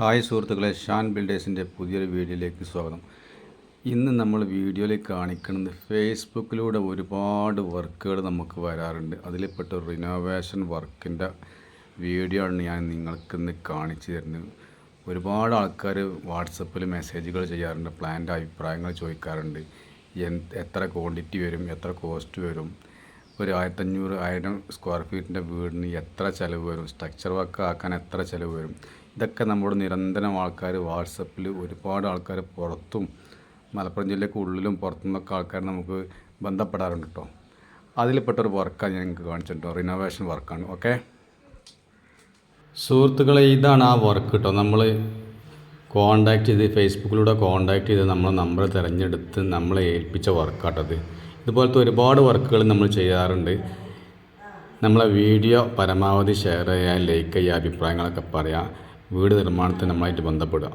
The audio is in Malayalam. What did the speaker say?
ഹായ് സുഹൃത്തുക്കളെ ഷാൻ ബിൽഡേഴ്സിന്റെ പുതിയൊരു വീഡിയോയിലേക്ക് സ്വാഗതം. ഇന്ന് നമ്മൾ വീഡിയോയിൽ കാണിക്കുന്നത് ഫേസ്ബുക്കിലൂടെ ഒരുപാട് വർക്കുകൾ നമുക്ക് വരാറുണ്ട്. അതിൽപ്പെട്ട റിനോവേഷൻ വർക്കിന്റെ വീഡിയോ ആണ് ഞാൻ നിങ്ങൾക്ക് ഇന്ന് കാണിച്ചു തരുന്നത്. ഒരുപാട് ആൾക്കാർ വാട്സപ്പിൽ മെസ്സേജുകൾ ചെയ്യാറുണ്ട് പ്ലാന്റെ അഭിപ്രായങ്ങൾ ചോദിക്കാറുണ്ട്. എത്ര ക്വാണ്ടിറ്റി വരും എത്ര കോസ്റ്റ് വരും ഒരു ആയിരത്തഞ്ഞൂറ് ആയിരം സ്ക്വയർ ഫീറ്റിന്റെ വീടിന് എത്ര ചിലവ് വരും സ്ട്രക്ചർ വർക്ക് ആക്കാൻ എത്ര ചിലവ് വരും ഇതൊക്കെ നമ്മുടെ നിരന്തരം ആൾക്കാർ വാട്സപ്പിൽ ഒരുപാട് ആൾക്കാർ പുറത്തും മലപ്പുറം ജില്ലയ്ക്ക് ഉള്ളിലും പുറത്തുനിന്നൊക്കെ ആൾക്കാർ നമുക്ക് ബന്ധപ്പെടാറുണ്ട് കേട്ടോ. അതിൽപ്പെട്ട ഒരു വർക്കാണ് ഞാൻ നിങ്ങൾക്ക് കാണിച്ചിട്ടോ റിനോവേഷൻ വർക്കാണ് ഓക്കെ സുഹൃത്തുക്കളെ ഇതാണ് ആ വർക്ക് കേട്ടോ. നമ്മൾ കോണ്ടാക്ട് ചെയ്ത് ഫേസ്ബുക്കിലൂടെ കോണ്ടാക്ട് ചെയ്ത് നമ്മളെ നമ്പർ തിരഞ്ഞെടുത്ത് നമ്മളെ ഏൽപ്പിച്ച വർക്കാട്ടത് ഇതുപോലത്തെ ഒരുപാട് വർക്കുകൾ നമ്മൾ ചെയ്യാറുണ്ട്. നമ്മളെ വീഡിയോ പരമാവധി ഷെയർ ചെയ്യാൻ ലൈക്ക് ചെയ്യുക അഭിപ്രായങ്ങളൊക്കെ പറയാം വീട് നിർമ്മാണത്തിന് നമ്മളായിട്ട് ബന്ധപ്പെടുക.